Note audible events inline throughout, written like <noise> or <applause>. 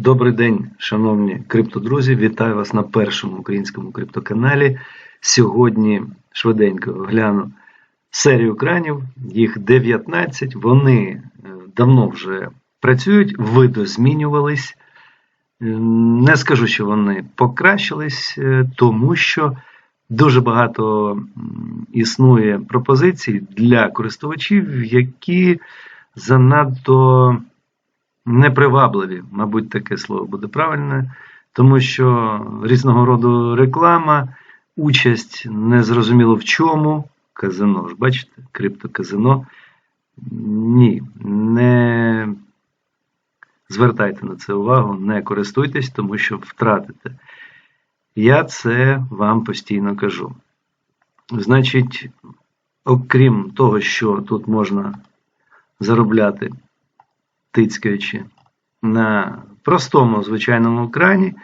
Добрий день, шановні криптодрузі. Вітаю вас на першому українському криптоканалі. Сьогодні швиденько гляну серію кранів, їх 19. Вони е, давно вже працюють, видозмінювались. Е, Не скажу, що вони покращились, е, тому що дуже багато існує пропозицій для користувачів, які занадто непривабливі, мабуть, таке слово буде правильне, тому що різного роду реклама, участь незрозуміло в чому. Казино ж, бачите, криптоказино. Ні, не звертайте на це увагу, не користуйтесь, тому що втратите. Я це вам постійно кажу. Значить, окрім того, що тут можна заробляти тицькаючи на простому звичайному екрані.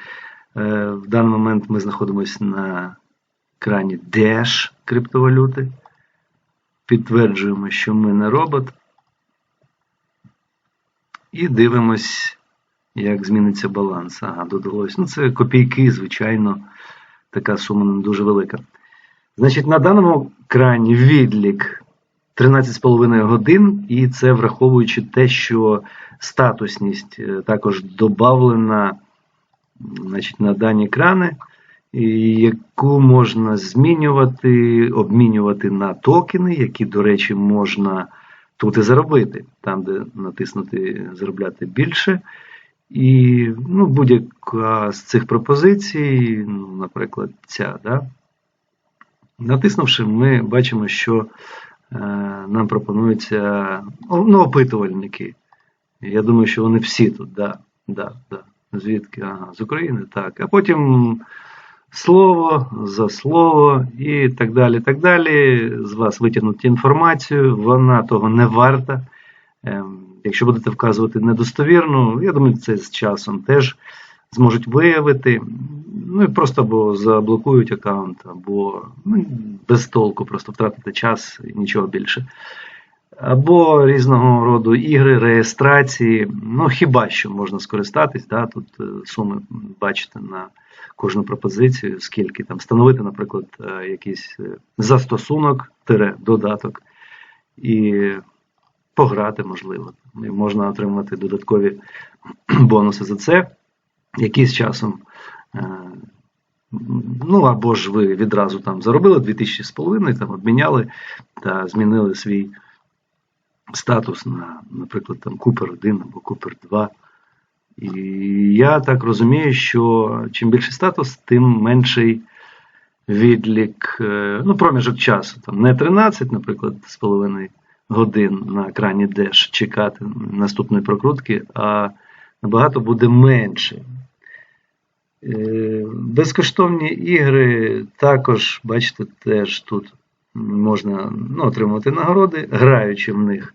Е, В даний момент ми знаходимося на екрані Dash криптовалюти. Підтверджуємо, що ми не робот. І дивимось, як зміниться баланс. Ага, додалось. Ну, це копійки, звичайно, така сума не дуже велика. Значить, на даному екрані відлік 13,5 годин, і це враховуючи те, що статусність е, також додавлена значить, на дані екрани, яку можна змінювати, обмінювати на токени, які, до речі, можна тут і заробити, там, де натиснути заробляти більше. І ну, будь-яка з цих пропозицій, ну, наприклад, ця, да, натиснувши, ми бачимо, що нам пропонуються ну, опитувальники. Я думаю, що вони всі тут, да, да, да. Звідки? Ага, з України, так. А потім слово за слово і так далі. так далі. З вас витягнуть інформацію, вона того не варта. Ем, Якщо будете вказувати недостовірну, я думаю, це з часом теж зможуть виявити. Ну і просто або заблокують аккаунт, або ну, без толку, просто втратите час і нічого більше. Або різного роду ігри, реєстрації. Ну, хіба що можна скористатись, да, тут е, суми бачите на кожну пропозицію, скільки там встановити, наприклад, е, якийсь е, застосунок, тире, додаток, і пограти можливо. І можна отримати додаткові <clears throat> бонуси за це. Які з часом. Е, Ну, або ж ви відразу там заробили 2000 з половиною, там обміняли та змінили свій статус на, наприклад, там Купер 1 або Купер 2. І я так розумію, що чим більший статус, тим менший відлік, е, ну, проміжок часу. Там не 13, наприклад, з половиною годин на екрані Dash чекати наступної прокрутки, а набагато буде менше. Е, Безкоштовні ігри також, бачите, теж тут можна ну, отримувати нагороди, граючи в них.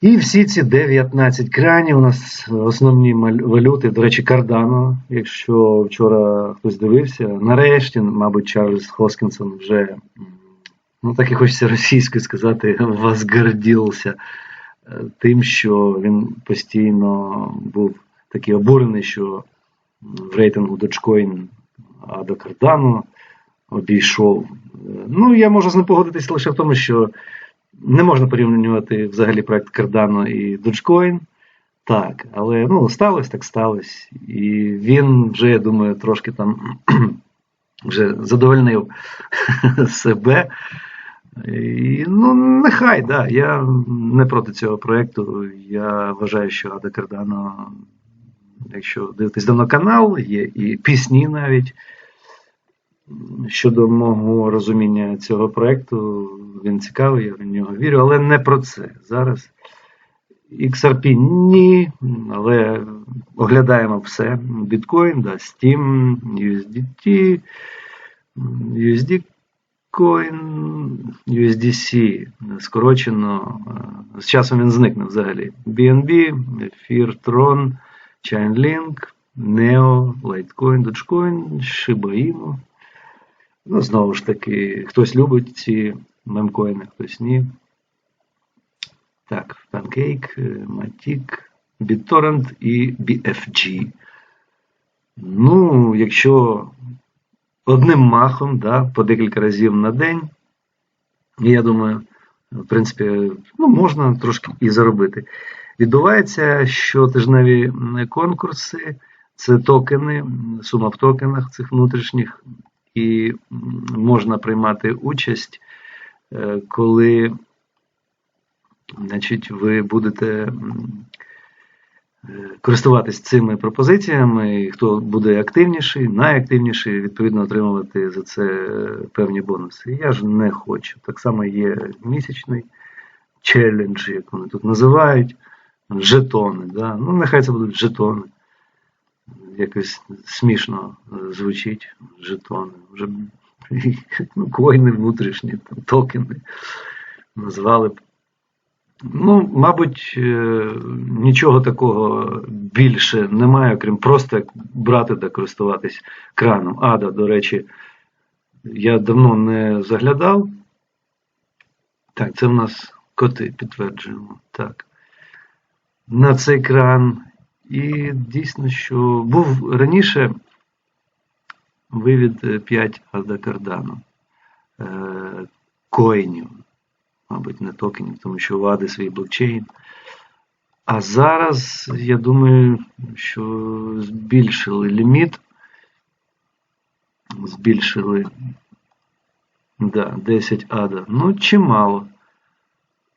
І всі ці 19 кранів у нас основні валюти, до речі, Cardano, якщо вчора хтось дивився, нарешті, мабуть, Чарльз Хоскінсон вже, ну так і хочеться російською сказати, <laughs> возгордився е, тим, що він постійно був такий обурений, що в рейтингу Dogecoin а до обійшов. Ну, я можу з ним погодитися лише в тому, що не можна порівнювати взагалі проект Cardano і Dogecoin. Так, але ну, сталося, так сталося. І він вже, я думаю, трошки там <clears throat> вже задовольнив <laughs> себе. І, ну, нехай, да, я не проти цього проєкту. Я вважаю, що Ада Cardano, якщо дивитись давно канал, є і пісні навіть. Щодо мого розуміння цього проєкту, він цікавий, я в нього вірю, але не про це зараз. XRP ні, але оглядаємо все. Біткоін, да, Steam, USDT, USD Coin, USDC. Скорочено. е, З часом він зникне взагалі. BNB, Ефір, Tron, Chainlink, Neo, Litecoin, Dogecoin, Shiba Inu. Ну, знову ж таки, хтось любить ці мемкоїни, хтось ні. Так, Pancake, Matic, BitTorrent і BFG. Ну, якщо одним махом, да, по декілька разів на день, я думаю, в принципі, ну, можна трошки і заробити. Відбуваються щотижневі конкурси, це токени, сума в токенах цих внутрішніх, і можна приймати участь, е, коли значить, ви будете користуватись цими пропозиціями, і хто буде активніший, найактивніший, відповідно отримувати за це певні бонуси. Я ж не хочу. Так само є місячний челендж, як вони тут називають, жетони. Да? Ну, нехай це будуть жетони. Якось смішно звучить жетони. Вже <laughs> ну, коїни внутрішні, там, токени назвали. Ну, мабуть, е, нічого такого більше немає, окрім просто як брати та користуватись краном. Ада, до речі, я давно не заглядав. Так, це в нас коти підтверджуємо. Так. На цей кран. І дійсно, що був раніше вивід 5 Ада Кардану е, коїнів мабуть, не токенів, тому що у Ади свій блокчейн. А зараз, я думаю, що збільшили ліміт. Збільшили да, 10 ада. Ну, чимало.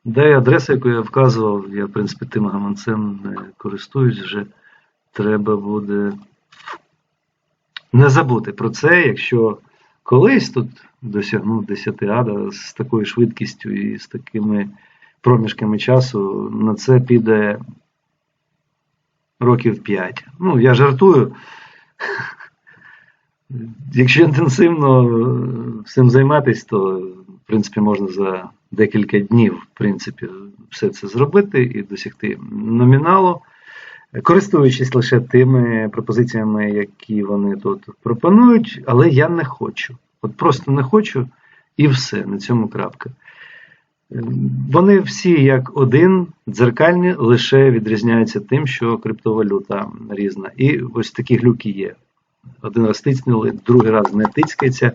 І адреса, яку я вказував, я, в принципі, тим гаманцем користуюсь вже. Треба буде не забути про це, якщо колись тут досягнув 10 ада з такою швидкістю і з такими проміжками часу, на це піде років 5. Ну, я жартую. Якщо інтенсивно всім займатися, то в принципі можна за декілька днів в принципі, все це зробити і досягти номіналу, користуючись лише тими пропозиціями, які вони тут пропонують, але я не хочу. От просто не хочу і все, на цьому крапка. Вони всі як один, дзеркальні, лише відрізняються тим, що криптовалюта різна. І ось такі глюки є. Один раз тицнули, другий раз не тицькається,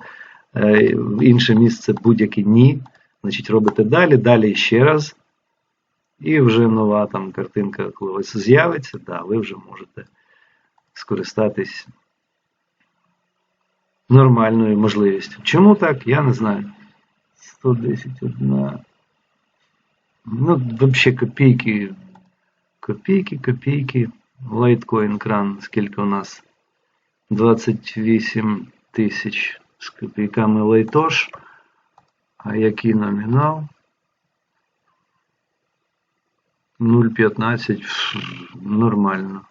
е, в інше місце будь-яке ні. Значить, робите далі, далі ще раз. І вже нова там картинка, коли ось з'явиться, да, ви вже можете скористатись нормальною можливістю. Чому так? Я не знаю. 110 одна. Ну, взагалі копійки. Копійки, копійки. Лайткоін кран. Скільки у нас? 28 тисяч з копійками лайтош. А який номінал? 0,15 нормально.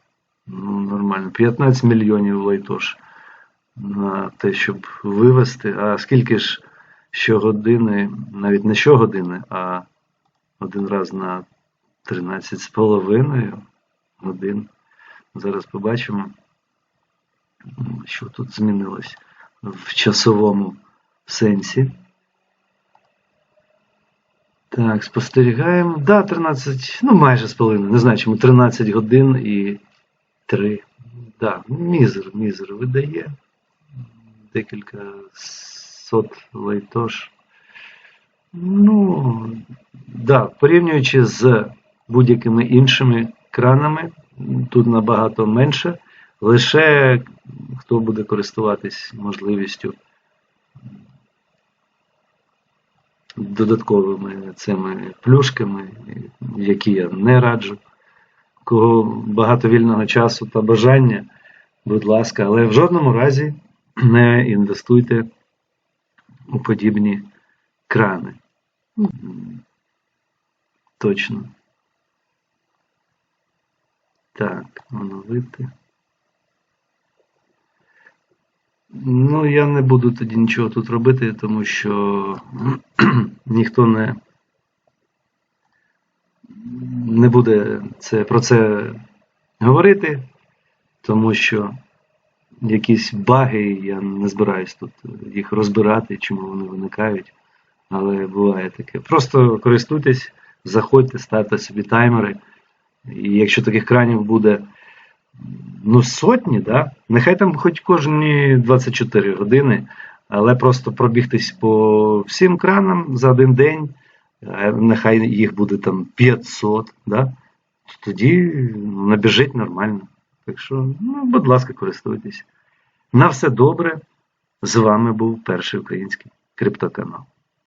Ну, нормально. 15 мільйонів лайтош на те, щоб вивести. А скільки ж щогодини, навіть не щогодини, а один раз на 13,5 годин. Зараз побачимо, що тут змінилось в часовому сенсі. Так, спостерігаємо. Да, 13, ну майже з половиною. Не знаю, чому 13 годин і 3. Да, мізер, мізер видає декілька сот лайтош. Ну, да, порівнюючи з будь-якими іншими кранами, тут набагато менше. Лише хто буде користуватись можливістю додатковими цими плюшками, які я не раджу. Кого багато вільного часу та бажання, будь ласка, але в жодному разі не інвестуйте у подібні крани. Точно. Так, оновити. Ну, я не буду тоді нічого тут робити, тому що <clears throat> ніхто не не буде це, про це говорити, тому що якісь баги, я не збираюсь тут їх розбирати, чому вони виникають. Але буває таке. Просто користуйтесь, заходьте, ставте собі таймери І якщо таких кранів буде ну, сотні, да? нехай там хоч кожні 24 години, але просто пробігтись по всім кранам за один день, е, нехай їх буде там 500, да? тоді набіжить нормально. Так що, ну, будь ласка, користуйтесь. На все добре. З вами був перший український криптоканал.